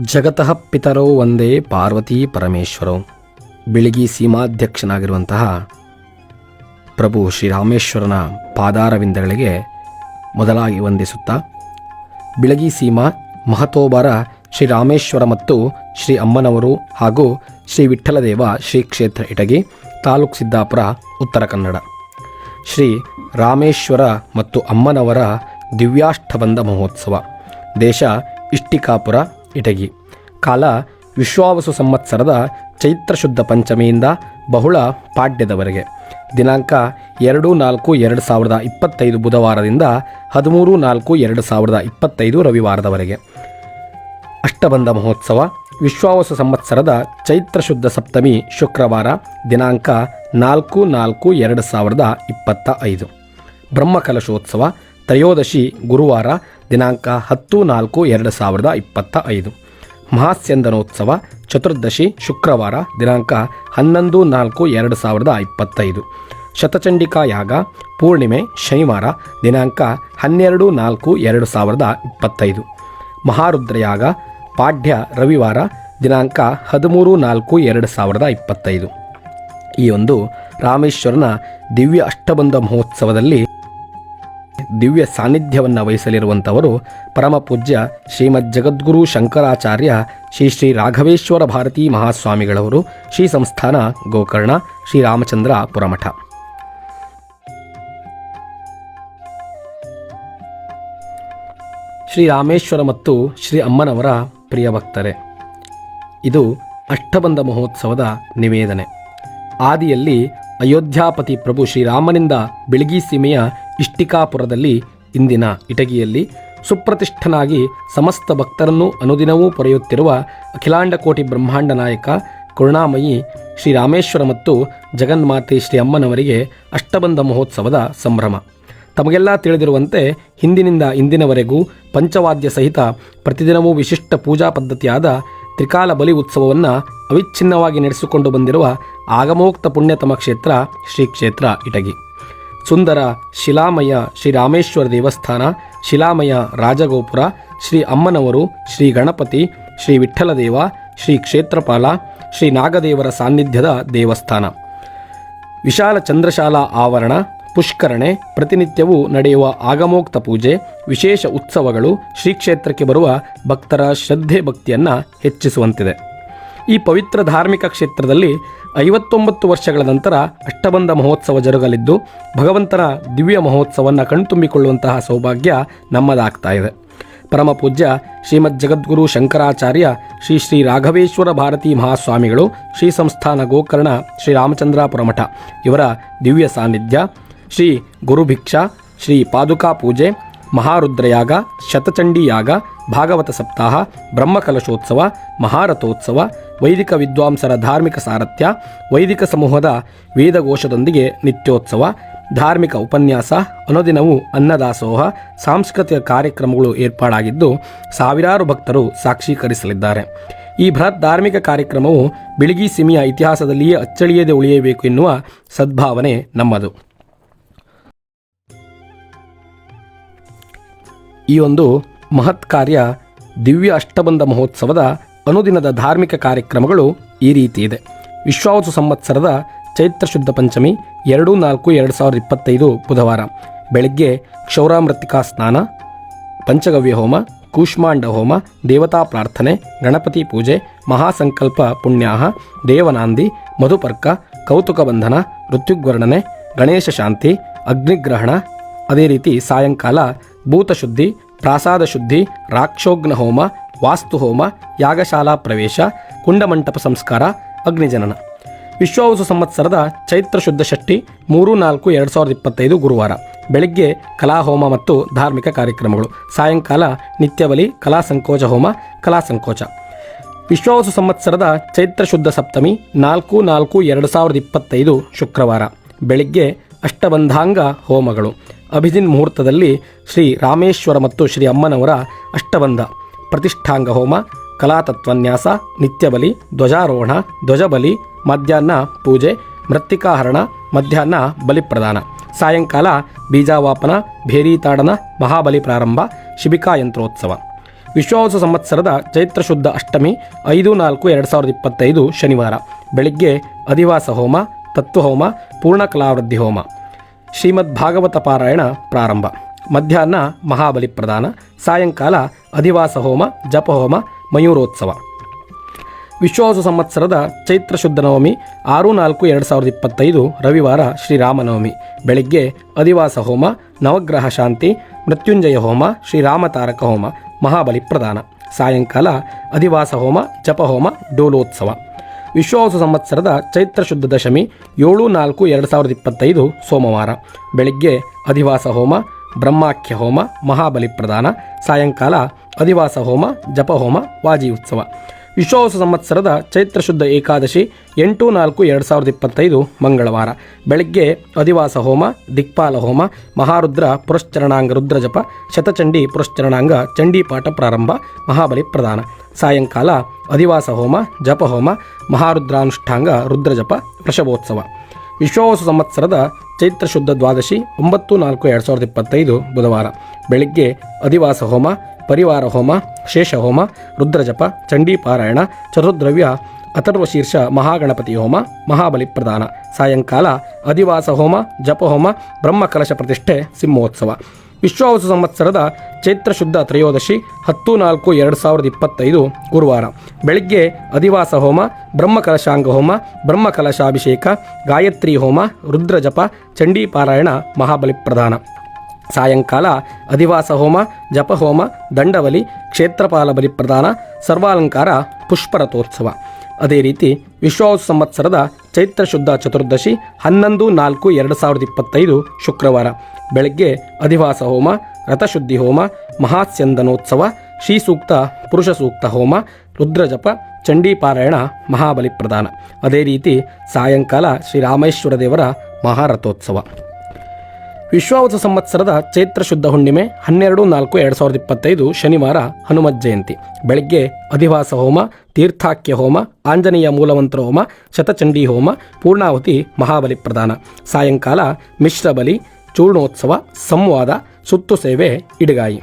ಜಗತಃ ಪಿತರೋ ಒಂದೇ ಪಾರ್ವತಿ ಪರಮೇಶ್ವರೋ. ಬಿಳಿಗಿ ಸೀಮಾಧ್ಯಕ್ಷನಾಗಿರುವಂತಹ ಪ್ರಭು ಶ್ರೀರಾಮೇಶ್ವರನ ಪಾದಾರವಿಂದಗಳಿಗೆ ಮೊದಲಾಗಿ ವಂದಿಸುತ್ತಾ, ಬಿಳಗಿ ಸೀಮಾ, ಮಹತೋಬಾರ, ಶ್ರೀರಾಮೇಶ್ವರ ಮತ್ತು ಶ್ರೀ ಅಮ್ಮನವರು ಹಾಗೂ ಶ್ರೀ ವಿಠ್ಠಲದೇವ ಶ್ರೀ ಕ್ಷೇತ್ರ ಇಟಗಿ, ತಾಲೂಕ್ ಸಿದ್ದಾಪುರ, ಉತ್ತರ ಕನ್ನಡ. ಶ್ರೀ ರಾಮೇಶ್ವರ ಮತ್ತು ಅಮ್ಮನವರ ದಿವ್ಯಾಷ್ಟಬಂಧ ಮಹೋತ್ಸವ. ದೇಶ ಇಷ್ಟಿಕಾಪುರ ಇಟಗಿ. ಕಾಲ ವಿಶ್ವಾವಸು ಸಂವತ್ಸರದ ಚೈತ್ರ ಶುದ್ಧ ಪಂಚಮಿಯಿಂದ ಬಹುಳ ಪಾಡ್ಯದವರೆಗೆ. ದಿನಾಂಕ ಎರಡು ನಾಲ್ಕು ಎರಡು ಸಾವಿರದ ಇಪ್ಪತ್ತೈದು ಬುಧವಾರದಿಂದ ಹದಿಮೂರು ನಾಲ್ಕು ಎರಡು ಸಾವಿರದ ಇಪ್ಪತ್ತೈದು ರವಿವಾರದವರೆಗೆ. ಅಷ್ಟಬಂಧ ಮಹೋತ್ಸವ ವಿಶ್ವಾವಸ ಸಂವತ್ಸರದ ಚೈತ್ರ ಶುದ್ಧ ಸಪ್ತಮಿ ಶುಕ್ರವಾರ ದಿನಾಂಕ ನಾಲ್ಕು ನಾಲ್ಕು ಎರಡು ಸಾವಿರದ ಇಪ್ಪತ್ತ ಐದು ಬ್ರಹ್ಮಕಲಶೋತ್ಸವ ತ್ರಯೋದಶಿ ಗುರುವಾರ ದಿನಾಂಕ ಹತ್ತು ನಾಲ್ಕು ಎರಡು ಸಾವಿರದ ಇಪ್ಪತ್ತ ಐದು. ಮಹಾಸ್ಯಂದನೋತ್ಸವ ಚತುರ್ದಶಿ ಶುಕ್ರವಾರ ದಿನಾಂಕ ಹನ್ನೊಂದು ನಾಲ್ಕು ಎರಡು ಸಾವಿರದ ಇಪ್ಪತ್ತೈದು. ಶತಚಂಡಿಕಾ ಯಾಗ ಪೂರ್ಣಿಮೆ ಶನಿವಾರ ದಿನಾಂಕ ಹನ್ನೆರಡು ನಾಲ್ಕು ಎರಡು ಸಾವಿರದ ಇಪ್ಪತ್ತೈದು. ಮಹಾರುದ್ರಯಾಗ ಪಾಡ್ಯ ರವಿವಾರ ದಿನಾಂಕ ಹದಿಮೂರು ನಾಲ್ಕು ಎರಡು ಸಾವಿರದ ಇಪ್ಪತ್ತೈದು. ಈ ಒಂದು ರಾಮೇಶ್ವರನ ದಿವ್ಯ ಅಷ್ಟಬಂಧ ಮಹೋತ್ಸವದಲ್ಲಿ ದಿವ್ಯ ಸಾನ್ನಿಧ್ಯವನ್ನು ವಹಿಸಲಿರುವಂಥವರು ಪರಮ ಪೂಜ್ಯ ಶ್ರೀಮದ್ ಜಗದ್ಗುರು ಶಂಕರಾಚಾರ್ಯ ಶ್ರೀ ಶ್ರೀ ರಾಘವೇಶ್ವರ ಭಾರತೀ ಮಹಾಸ್ವಾಮಿಗಳವರು, ಶ್ರೀ ಸಂಸ್ಥಾನ ಗೋಕರ್ಣ ಶ್ರೀರಾಮಚಂದ್ರ ಪುರಮಠ. ಶ್ರೀ ರಾಮೇಶ್ವರ ಮತ್ತು ಶ್ರೀ ಅಮ್ಮನವರ ಪ್ರಿಯ ಭಕ್ತರೇ, ಇದು ಅಷ್ಟಬಂಧ ಮಹೋತ್ಸವದ ನಿವೇದನೆ. ಆದಿಯಲ್ಲಿ ಅಯೋಧ್ಯಾಪತಿ ಪ್ರಭು ಶ್ರೀರಾಮನಿಂದ ಬಿಳಗಿ ಸೀಮೆಯ ಇಷ್ಟಿಕಾಪುರದಲ್ಲಿ ಇಂದಿನ ಇಟಗಿಯಲ್ಲಿ ಸುಪ್ರತಿಷ್ಠನಾಗಿ ಸಮಸ್ತ ಭಕ್ತರನ್ನು ಅನುದಿನವೂ ಪೊರೆಯುತ್ತಿರುವ ಅಖಿಲಾಂಡ ಕೋಟಿ ಬ್ರಹ್ಮಾಂಡ ನಾಯಕ ಕರುಣಾಮಯಿ ಶ್ರೀರಾಮೇಶ್ವರ ಮತ್ತು ಜಗನ್ಮಾತೆ ಶ್ರೀ ಅಮ್ಮನವರಿಗೆ ಅಷ್ಟಬಂಧ ಮಹೋತ್ಸವದ ಸಂಭ್ರಮ. ತಮಗೆಲ್ಲ ತಿಳಿದಿರುವಂತೆ ಹಿಂದಿನಿಂದ ಇಂದಿನವರೆಗೂ ಪಂಚವಾದ್ಯ ಸಹಿತ ಪ್ರತಿದಿನವೂ ವಿಶಿಷ್ಟ ಪೂಜಾ ಪದ್ಧತಿಯಾದ ತ್ರಿಕಾಲ ಬಲಿ ಉತ್ಸವವನ್ನು ಅವಿಚ್ಛಿನ್ನವಾಗಿ ನಡೆಸಿಕೊಂಡು ಬಂದಿರುವ ಆಗಮೋಕ್ತ ಪುಣ್ಯತಮ ಕ್ಷೇತ್ರ ಶ್ರೀ ಕ್ಷೇತ್ರ ಇಟಗಿ. ಸುಂದರ ಶಿಲಾಮಯ ಶ್ರೀ ರಾಮೇಶ್ವರ ದೇವಸ್ಥಾನ, ಶಿಲಾಮಯ ರಾಜಗೋಪುರ, ಶ್ರೀ ಅಮ್ಮನವರು, ಶ್ರೀ ಗಣಪತಿ, ಶ್ರೀ ವಿಠ್ಠಲದೇವ ಶ್ರೀ ಕ್ಷೇತ್ರಪಾಲ, ಶ್ರೀ ನಾಗದೇವರ ಸಾನ್ನಿಧ್ಯದ ದೇವಸ್ಥಾನ. ವಿಶಾಲ ಚಂದ್ರಶಾಲಾ ಆವರಣ, ಪುಷ್ಕರಣೆ, ಪ್ರತಿನಿತ್ಯವೂ ನಡೆಯುವ ಆಗಮೋಕ್ತ ಪೂಜೆ, ವಿಶೇಷ ಉತ್ಸವಗಳು, ಶ್ರೀ ಕ್ಷೇತ್ರಕ್ಕೆ ಬರುವ ಭಕ್ತರ ಶ್ರದ್ಧೆ ಭಕ್ತಿಯನ್ನು ಹೆಚ್ಚಿಸುವಂತಿದೆ. ಈ ಪವಿತ್ರ ಧಾರ್ಮಿಕ ಕ್ಷೇತ್ರದಲ್ಲಿ ಐವತ್ತೊಂಬತ್ತು ವರ್ಷಗಳ ನಂತರ ಅಷ್ಟಬಂಧ ಮಹೋತ್ಸವ ಜರುಗಲಿದ್ದು, ಭಗವಂತನ ದಿವ್ಯ ಮಹೋತ್ಸವವನ್ನು ಕಣ್ತುಂಬಿಕೊಳ್ಳುವಂತಹ ಸೌಭಾಗ್ಯ ನಮ್ಮದಾಗ್ತಾ ಇದೆ. ಪರಮ ಪೂಜ್ಯ ಶ್ರೀಮದ್ ಜಗದ್ಗುರು ಶಂಕರಾಚಾರ್ಯ ಶ್ರೀ ಶ್ರೀ ರಾಘವೇಶ್ವರ ಭಾರತೀ ಮಹಾಸ್ವಾಮಿಗಳು, ಶ್ರೀ ಸಂಸ್ಥಾನ ಗೋಕರ್ಣ ಶ್ರೀ ರಾಮಚಂದ್ರಾಪುರ ಮಠ, ಇವರ ದಿವ್ಯ ಸಾನ್ನಿಧ್ಯ, ಶ್ರೀ ಗುರುಭಿಕ್ಷಾ ಶ್ರೀ ಪಾದುಕಾ ಪೂಜೆ, ಮಹಾರುದ್ರಯಾಗ, ಶತಚಂಡಿಯಾಗ, ಭಾಗವತ ಸಪ್ತಾಹ, ಬ್ರಹ್ಮಕಲಶೋತ್ಸವ, ಮಹಾರಥೋತ್ಸವ ವೈದಿಕ ವಿದ್ವಾಂಸರ ಧಾರ್ಮಿಕ ಸಾರಥ್ಯ, ವೈದಿಕ ಸಮೂಹದ ವೇದಘೋಷದೊಂದಿಗೆ ನಿತ್ಯೋತ್ಸವ, ಧಾರ್ಮಿಕ ಉಪನ್ಯಾಸ, ಅನುದಿನವೂ ಅನ್ನದಾಸೋಹ, ಸಾಂಸ್ಕೃತಿಕ ಕಾರ್ಯಕ್ರಮಗಳು ಏರ್ಪಾಡಾಗಿದ್ದು ಸಾವಿರಾರು ಭಕ್ತರು ಸಾಕ್ಷೀಕರಿಸಲಿದ್ದಾರೆ. ಈ ಬೃಹತ್ ಧಾರ್ಮಿಕ ಕಾರ್ಯಕ್ರಮವು ಬಿಳಿಗಿ ಸಿಮಿಯ ಇತಿಹಾಸದಲ್ಲಿಯೇ ಅಚ್ಚಳಿಯದೆ ಉಳಿಯಬೇಕು ಎನ್ನುವ ಸದ್ಭಾವನೆ ನಮ್ಮದು. ಈ ಒಂದು ಮಹತ್ ಕಾರ್ಯ ದಿವ್ಯ ಅಷ್ಟಬಂಧ ಮಹೋತ್ಸವದ ಅನುದಿನದ ಧಾರ್ಮಿಕ ಕಾರ್ಯಕ್ರಮಗಳು ಈ ರೀತಿ ಇದೆ. ವಿಶ್ವಾವಸು ಸಂವತ್ಸರದ ಚೈತ್ರ ಶುದ್ಧ ಪಂಚಮಿ ಎರಡು ನಾಲ್ಕು ಎರಡು ಸಾವಿರದ ಇಪ್ಪತ್ತೈದು ಬುಧವಾರ. ಬೆಳಗ್ಗೆ ಕ್ಷೌರಾಮೃತಿಕಾ ಸ್ನಾನ, ಪಂಚಗವ್ಯ ಹೋಮ, ಕೂಷ್ಮಾಂಡ ಹೋಮ, ದೇವತಾ ಪ್ರಾರ್ಥನೆ, ಗಣಪತಿ ಪೂಜೆ, ಮಹಾಸಂಕಲ್ಪ ಪುಣ್ಯಾಹ, ದೇವನಾಂದಿ, ಮಧುಪರ್ಕ, ಕೌತುಕ ಬಂಧನ, ಋತ್ಯುಗ್ವರ್ಣನೆ, ಗಣೇಶ ಶಾಂತಿ, ಅಗ್ನಿಗ್ರಹಣ, ಅದೇ ರೀತಿ ಸಾಯಂಕಾಲ ಭೂತಶುದ್ಧಿ, ಪ್ರಾಸಾದ ಶುದ್ಧಿ, ರಾಕ್ಷೋಗ್ನ ಹೋಮ ವಾಸ್ತು ಹೋಮ ಯಾಗಶಾಲಾ ಪ್ರವೇಶ, ಕುಂಡಮಂಟಪ ಸಂಸ್ಕಾರ, ಅಗ್ನಿಜನನ. ವಿಶ್ವಾವಸು ಸಂವತ್ಸರದ ಚೈತ್ರ ಶುದ್ಧ ಷಷ್ಠಿ, ಮೂರು, ನಾಲ್ಕು, ಎರಡು ಸಾವಿರದ ಇಪ್ಪತ್ತೈದು ಗುರುವಾರ. ಬೆಳಗ್ಗೆ ಕಲಾಹೋಮ ಮತ್ತು ಧಾರ್ಮಿಕ ಕಾರ್ಯಕ್ರಮಗಳು. ಸಾಯಂಕಾಲ ನಿತ್ಯವಲಿ ಕಲಾ ಸಂಕೋಚ ಹೋಮ, ಕಲಾ ಸಂಕೋಚ. ವಿಶ್ವಾವಸು ಸಂವತ್ಸರದ ಚೈತ್ರ ಶುದ್ಧ ಸಪ್ತಮಿ, ನಾಲ್ಕು ನಾಲ್ಕು, ಎರಡು ಸಾವಿರದ ಇಪ್ಪತ್ತೈದು ಶುಕ್ರವಾರ. ಬೆಳಗ್ಗೆ ಅಷ್ಟಬಂಧಾಂಗ ಹೋಮಗಳು. ಅಭಿಜಿನ್ ಮುಹೂರ್ತದಲ್ಲಿ ಶ್ರೀ ರಾಮೇಶ್ವರ ಮತ್ತು ಶ್ರೀ ಅಮ್ಮನವರ ಅಷ್ಟಬಂಧ. ಪ್ರತಿಷ್ಠಾಂಗ ಹೋಮ ಕಲಾತತ್ವನ್ಯಾಸ, ನಿತ್ಯಬಲಿ, ಧ್ವಜಾರೋಹಣ, ಧ್ವಜಬಲಿ, ಮಧ್ಯಾಹ್ನ ಪೂಜೆ, ಮೃತ್ತಿಕಾಹರಣ, ಮಧ್ಯಾಹ್ನ ಬಲಿಪ್ರದಾನ. ಸಾಯಂಕಾಲ ಬೀಜಾವಾಪನ, ಭೇರಿತಾಡನ, ಮಹಾಬಲಿ ಪ್ರಾರಂಭ, ಶಿಬಿಕಾ ಯಂತ್ರೋತ್ಸವ. ವಿಶ್ವಾಸ ಸಂವತ್ಸರದ ಚೈತ್ರ ಶುದ್ಧ ಅಷ್ಟಮಿ, ಐದು, ನಾಲ್ಕು, ಎರಡು ಸಾವಿರದ ಇಪ್ಪತ್ತೈದು ಶನಿವಾರ. ಬೆಳಿಗ್ಗೆ ಅಧಿವಾಸ ಹೋಮ, ತತ್ವಹೋಮ ಪೂರ್ಣಕಲಾವೃದ್ಧಿ ಹೋಮ. ಶ್ರೀಮದ್ ಭಾಗವತ ಪಾರಾಯಣ ಪ್ರಾರಂಭ. ಮಧ್ಯಾಹ್ನ ಮಹಾಬಲಿ ಪ್ರದಾನ. ಸಾಯಂಕಾಲ ಅಧಿವಾಸ ಹೋಮ ಜಪಹೋಮ ಮಯೂರೋತ್ಸವ. ವಿಶ್ವಾಸ ಸಂವತ್ಸರದ ಚೈತ್ರ ಶುದ್ಧ ನವಮಿ, ಆರು ನಾಲ್ಕು ಎರಡು ಸಾವಿರದ ಇಪ್ಪತ್ತೈದು ರವಿವಾರ ಶ್ರೀರಾಮನವಮಿ. ಬೆಳಿಗ್ಗೆ ಅಧಿವಾಸ ಹೋಮ, ನವಗ್ರಹ ಶಾಂತಿ, ಮೃತ್ಯುಂಜಯ ಹೋಮ ಶ್ರೀರಾಮ ತಾರಕ ಹೋಮ, ಮಹಾಬಲಿ ಪ್ರದಾನ. ಸಾಯಂಕಾಲ ಅಧಿವಾಸ ಹೋಮ ಜಪಹೋಮ ಡೋಲೋತ್ಸವ. ವಿಶ್ವಾಸ ಸಂವತ್ಸರದ ಚೈತ್ರ ಶುದ್ಧ ದಶಮಿ, ಏಳು ನಾಲ್ಕು ಎರಡು ಸಾವಿರದ ಇಪ್ಪತ್ತೈದು ಸೋಮವಾರ. ಬೆಳಿಗ್ಗೆ ಅಧಿವಾಸ ಹೋಮ ಬ್ರಹ್ಮಾಖ್ಯ ಹೋಮ, ಮಹಾಬಲಿ ಪ್ರದಾನ, ಸಾಯಂಕಾಲ ಅಧಿವಾಸ ಹೋಮ ಜಪಹೋಮ ವಾಜಿ ಉತ್ಸವ. ವಿಶ್ವಾಸ ಸಂವತ್ಸರದ ಚೈತ್ರ ಶುದ್ಧ ಏಕಾದಶಿ ಎಂಟು ನಾಲ್ಕು ಎರಡು ಸಾವಿರದ ಇಪ್ಪತ್ತೈದು ಮಂಗಳವಾರ. ಬೆಳಗ್ಗೆ ಅಧಿವಾಸ ಹೋಮ, ದಿಕ್ಪಾಲ ಹೋಮ, ಮಹಾರುದ್ರ ಪುರಶ್ಚರಣಾಂಗ ರುದ್ರಜಪ ಶತಚಂಡಿ ಪುರಶ್ಚರಣಾಂಗ ಚಂಡೀಪಾಠ ಪ್ರಾರಂಭ, ಮಹಾಬಲಿ ಪ್ರದಾನ. ಸಾಯಂಕಾಲ ಅಧಿವಾಸ ಹೋಮ ಜಪಹೋಮ ಮಹಾರುದ್ರಾನುಷ್ಠಾಂಗ ರುದ್ರಜಪ ವೃಷಭೋತ್ಸವ. ವಿಶ್ವಾವಸು ಸಂವತ್ಸರದ ಚೈತ್ರ ಶುದ್ಧ ದ್ವಾದಶಿ ಒಂಬತ್ತು ನಾಲ್ಕು ಎರಡು ಸಾವಿರದ ಇಪ್ಪತ್ತೈದು ಬುಧವಾರ. ಬೆಳಿಗ್ಗೆ ಅಧಿವಾಸ ಹೋಮ, ಪರಿವಾರ ಹೋಮ, ಶೇಷ ಹೋಮ, ರುದ್ರಜಪ, ಚಂಡೀಪಾರಾಯಣ, ಚತುರ್ದ್ರವ್ಯ, ಅಥರ್ವಶೀರ್ಷ ಮಹಾಗಣಪತಿ ಹೋಮ, ಮಹಾಬಲಿ ಪ್ರದಾನ. ಸಾಯಂಕಾಲ ಅಧಿವಾಸ ಹೋಮ ಜಪಹೋಮ ಬ್ರಹ್ಮಕಲಶ ಪ್ರತಿಷ್ಠೆ, ಸಿಂಹೋತ್ಸವ. ವಿಶ್ವಾವಸು ಸಂವತ್ಸರದ ಚೈತ್ರ ಶುದ್ಧ ತ್ರಯೋದಶಿ ಹತ್ತು ನಾಲ್ಕು ಎರಡು ಸಾವಿರದ ಇಪ್ಪತ್ತೈದು ಗುರುವಾರ. ಬೆಳಿಗ್ಗೆ ಅಧಿವಾಸ ಹೋಮ, ಬ್ರಹ್ಮಕಲಶಾಂಗ ಹೋಮ, ಬ್ರಹ್ಮಕಲಶಾಭಿಷೇಕ, ಗಾಯತ್ರಿ ಹೋಮ, ರುದ್ರಜಪ, ಚಂಡೀಪಾರಾಯಣ ಮಹಾಬಲಿ ಪ್ರದಾನ ಸಾಯಂಕಾಲ ಅಧಿವಾಸ ಹೋಮ ಜಪಹೋಮ ದಂಡವಲಿ ಕ್ಷೇತ್ರಪಾಲ ಬಲಿ ಪ್ರದಾನ ಸರ್ವಾಲಂಕಾರ, ಪುಷ್ಪರಥೋತ್ಸವ. ಅದೇ ರೀತಿ ವಿಶ್ವಾಸ ಸಂವತ್ಸರದ ಚೈತ್ರ ಶುದ್ಧ ಚತುರ್ದಶಿ ಹನ್ನೊಂದು ನಾಲ್ಕು ಎರಡು ಸಾವಿರದ ಇಪ್ಪತ್ತೈದು ಶುಕ್ರವಾರ. ಬೆಳಗ್ಗೆ ಅಧಿವಾಸ ಹೋಮ, ರಥಶುದ್ಧಿ ಹೋಮ, ಮಹಾಸ್ಯಂದನೋತ್ಸವ ಶ್ರೀ ಸೂಕ್ತ ಪುರುಷ ಸೂಕ್ತ ಹೋಮ, ರುದ್ರಜಪ, ಚಂಡೀಪಾರಾಯಣ ಮಹಾಬಲಿ ಪ್ರದಾನ ಅದೇ ರೀತಿ ಸಾಯಂಕಾಲ ಶ್ರೀರಾಮೇಶ್ವರ ದೇವರ ಮಹಾರಥೋತ್ಸವ. ವಿಶ್ವಾವಸ ಸಂವತ್ಸರದ ಚೈತ್ರ ಶುದ್ಧ ಹುಣ್ಣಿಮೆ ಹನ್ನೆರಡು ನಾಲ್ಕು ಎರಡು ಸಾವಿರದ ಇಪ್ಪತ್ತೈದು ಶನಿವಾರ ಹನುಮತ್ ಜಯಂತಿ. ಬೆಳಗ್ಗೆ ಅಧಿವಾಸ ಹೋಮ ತೀರ್ಥಾಕ್ಯ ಹೋಮ, ಆಂಜನೇಯ ಮೂಲಮಂತ್ರ ಹೋಮ, ಶತಚಂಡಿ ಹೋಮ ಪೂರ್ಣಾವತಿ ಮಹಾಬಲಿ ಪ್ರದಾನ ಸಾಯಂಕಾಲ ಮಿಶ್ರ ಬಲಿ ಚೂರ್ಣೋತ್ಸವ, ಸಂವಾದ, ಸುತ್ತು ಸೇವೆ, ಇಡಗಾಯಿ.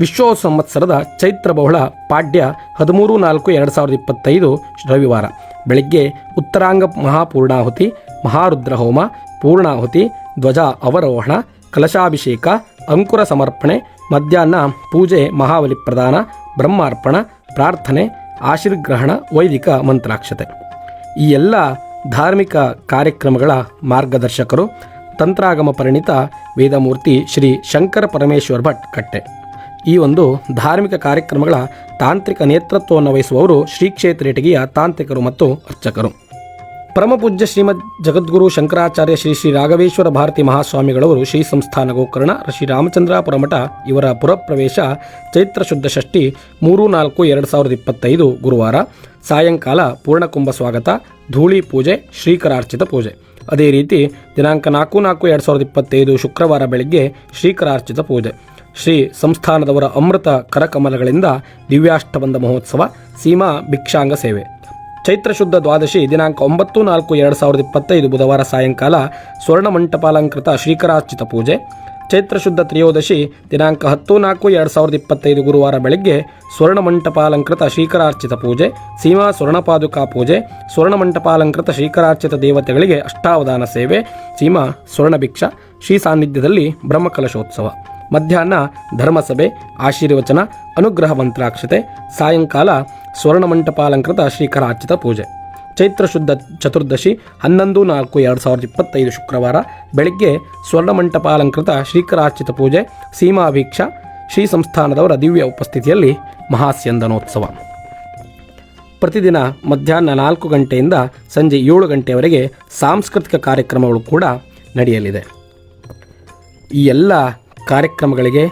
ವಿಶ್ವ ಸಂವತ್ಸರದ ಚೈತ್ರ ಬಹುಳ ಪಾಡ್ಯ ಹದಿಮೂರು ನಾಲ್ಕು ಎರಡು ಸಾವಿರದ ಇಪ್ಪತ್ತೈದು ರವಿವಾರ. ಬೆಳಗ್ಗೆ ಉತ್ತರಾಂಗ ಮಹಾಪೂರ್ಣಾಹುತಿ, ಮಹಾರುದ್ರ ಹೋಮ, ಪೂರ್ಣಾಹುತಿ, ಧ್ವಜ ಅವರೋಹಣ, ಕಲಶಾಭಿಷೇಕ, ಅಂಕುರ ಸಮರ್ಪಣೆ, ಮಧ್ಯಾಹ್ನ ಪೂಜೆ, ಮಹಾಬಲಿ ಪ್ರದಾನ, ಬ್ರಹ್ಮಾರ್ಪಣ, ಪ್ರಾರ್ಥನೆ, ಆಶೀರ್ಗ್ರಹಣ, ವೈದಿಕ ಮಂತ್ರಾಕ್ಷತೆ. ಈ ಎಲ್ಲ ಧಾರ್ಮಿಕ ಕಾರ್ಯಕ್ರಮಗಳ ಮಾರ್ಗದರ್ಶಕರು ತಂತ್ರಾಗಮ ಪರಿಣಿತ ವೇದಮೂರ್ತಿ ಶ್ರೀ ಶಂಕರ ಪರಮೇಶ್ವರ್ ಭಟ್ ಕಟ್ಟೆ. ಈ ಒಂದು ಧಾರ್ಮಿಕ ಕಾರ್ಯಕ್ರಮಗಳ ತಾಂತ್ರಿಕ ನೇತೃತ್ವವನ್ನು ವಹಿಸುವವರು ಶ್ರೀ ಕ್ಷೇತ್ರ ಇಟಗಿಯ ತಾಂತ್ರಿಕರು ಮತ್ತು ಅರ್ಚಕರು. ಪರಮಪೂಜ್ಯ ಶ್ರೀಮದ್ ಜಗದ್ಗುರು ಶಂಕರಾಚಾರ್ಯ ಶ್ರೀ ಶ್ರೀ ರಾಘವೇಶ್ವರ ಭಾರತಿ ಮಹಾಸ್ವಾಮಿಗಳವರು ಶ್ರೀ ಸಂಸ್ಥಾನ ಗೋಕರ್ಣ, ಶ್ರೀ ರಾಮಚಂದ್ರಾಪುರ ಮಠ, ಇವರ ಪುರಪ್ರವೇಶ ಚೈತ್ರ ಶುದ್ಧ ಷಷ್ಠಿ ಮೂರು ನಾಲ್ಕು ಎರಡು ಸಾವಿರದ ಇಪ್ಪತ್ತೈದು ಗುರುವಾರ. ಸಾಯಂಕಾಲ ಪೂರ್ಣಕುಂಭ ಸ್ವಾಗತ, ಧೂಳಿ ಪೂಜೆ, ಶ್ರೀಕರಾರ್ಚಿತ ಪೂಜೆ. ಅದೇ ರೀತಿ ದಿನಾಂಕ ನಾಲ್ಕು ನಾಲ್ಕು ಎರಡು ಸಾವಿರದ ಇಪ್ಪತ್ತೈದು ಶುಕ್ರವಾರ ಬೆಳಗ್ಗೆ ಶ್ರೀಕರಾರ್ಚಿತ ಪೂಜೆ. ಶ್ರೀ ಸಂಸ್ಥಾನದವರ ಅಮೃತ ಕರಕಮಲಗಳಿಂದ ದಿವ್ಯಾಷ್ಟಬಂಧ ಮಹೋತ್ಸವ, ಸೀಮಾ ಭಿಕ್ಷಾಂಗ ಸೇವೆ. ಚೈತ್ರ ಶುದ್ಧ ದ್ವಾದಶಿ ದಿನಾಂಕ ಒಂಬತ್ತು ನಾಲ್ಕು ಎರಡು ಸಾವಿರದ ಇಪ್ಪತ್ತೈದು ಬುಧವಾರ ಸಾಯಂಕಾಲ ಸ್ವರ್ಣ ಮಂಟಪಾಲಂಕೃತ ಶ್ರೀಕರಾರ್ಚಿತ ಪೂಜೆ. ಚೈತ್ರ ಶುದ್ಧ ತ್ರಯೋದಶಿ, ದಿನಾಂಕ ಹತ್ತು ನಾಲ್ಕು ಎರಡು ಸಾವಿರದ ಇಪ್ಪತ್ತೈದು ಗುರುವಾರ ಬೆಳಗ್ಗೆ ಸ್ವರ್ಣ ಮಂಟಪಾಲಂಕೃತ ಶ್ರೀಕರಾರ್ಚಿತ ಪೂಜೆ, ಸೀಮಾ ಸ್ವರ್ಣಪಾದುಕಾ ಪೂಜೆ ಸ್ವರ್ಣ ಮಂಟಪಾಲಂಕೃತ ಶ್ರೀಕರಾರ್ಚಿತ ದೇವತೆಗಳಿಗೆ ಅಷ್ಟಾವಧಾನ ಸೇವೆ, ಸೀಮಾ ಸ್ವರ್ಣಭಿಕ್ಷ, ಶ್ರೀ ಸಾನ್ನಿಧ್ಯದಲ್ಲಿ ಬ್ರಹ್ಮಕಲಶೋತ್ಸವ. ಮಧ್ಯಾಹ್ನ ಧರ್ಮಸಭೆ, ಆಶೀರ್ವಚನ, ಅನುಗ್ರಹ ಮಂತ್ರಾಕ್ಷತೆ, ಸಾಯಂಕಾಲ ಸ್ವರ್ಣಮಂಟಪಾಲಂಕೃತ ಶ್ರೀಕರಾರ್ಚಿತ ಪೂಜೆ. ಚೈತ್ರ ಶುದ್ಧ ಚತುರ್ದಶಿ ಹನ್ನೊಂದು ನಾಲ್ಕು ಎರಡು ಸಾವಿರದ ಇಪ್ಪತ್ತೈದು ಶುಕ್ರವಾರ ಬೆಳಗ್ಗೆ ಸ್ವರ್ಣಮಂಟಪಾಲಂಕೃತ ಶ್ರೀಕರಾರ್ಚಿತ ಪೂಜೆ ಸೀಮಾಭೀಕ್ಷ ಶ್ರೀ ಸಂಸ್ಥಾನದವರ ದಿವ್ಯ ಉಪಸ್ಥಿತಿಯಲ್ಲಿ ಮಹಾಸ್ಯಂದನೋತ್ಸವ. ಪ್ರತಿದಿನ ಮಧ್ಯಾಹ್ನ ನಾಲ್ಕು ಗಂಟೆಯಿಂದ ಸಂಜೆ ಏಳು ಗಂಟೆಯವರೆಗೆ ಸಾಂಸ್ಕೃತಿಕ ಕಾರ್ಯಕ್ರಮಗಳು ಕೂಡ ನಡೆಯಲಿದೆ. ಈ ಎಲ್ಲ ಕಾರ್ಯಕ್ರಮಗಳಿಗೆ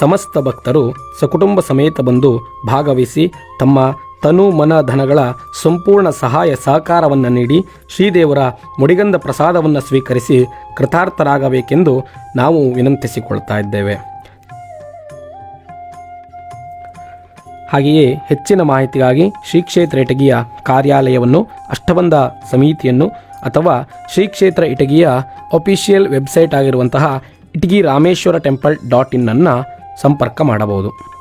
ಸಮಸ್ತ ಭಕ್ತರು ಸಕುಟುಂಬ ಸಮೇತ ಬಂದು ಭಾಗವಹಿಸಿ ತಮ್ಮ ತನು ಮನ ಧನಗಳ ಸಂಪೂರ್ಣ ಸಹಾಯ ಸಹಕಾರವನ್ನು ನೀಡಿ ಶ್ರೀದೇವರ ಮುಡಿಗಂಧ ಪ್ರಸಾದವನ್ನು ಸ್ವೀಕರಿಸಿ ಕೃತಾರ್ಥರಾಗಬೇಕೆಂದು ನಾವು ವಿನಂತಿಸಿಕೊಳ್ತಾ ಇದ್ದೇವೆ. ಹಾಗೆಯೇ ಹೆಚ್ಚಿನ ಮಾಹಿತಿಗಾಗಿ ಶ್ರೀ ಕ್ಷೇತ್ರ ಇಟಗಿಯ ಕಾರ್ಯಾಲಯವನ್ನು ಅಷ್ಟಬಂಧ ಸಮಿತಿಯನ್ನು ಅಥವಾ ಶ್ರೀ ಕ್ಷೇತ್ರ ಇಟಗಿಯ ಅಫಿಷಿಯಲ್ ವೆಬ್ಸೈಟ್ ಆಗಿರುವಂತಹ ಇಟಗಿ ರಾಮೇಶ್ವರ ಟೆಂಪಲ್ ಡಾಟ್ ಇನ್ನನ್ನು ಸಂಪರ್ಕ ಮಾಡಬಹುದು.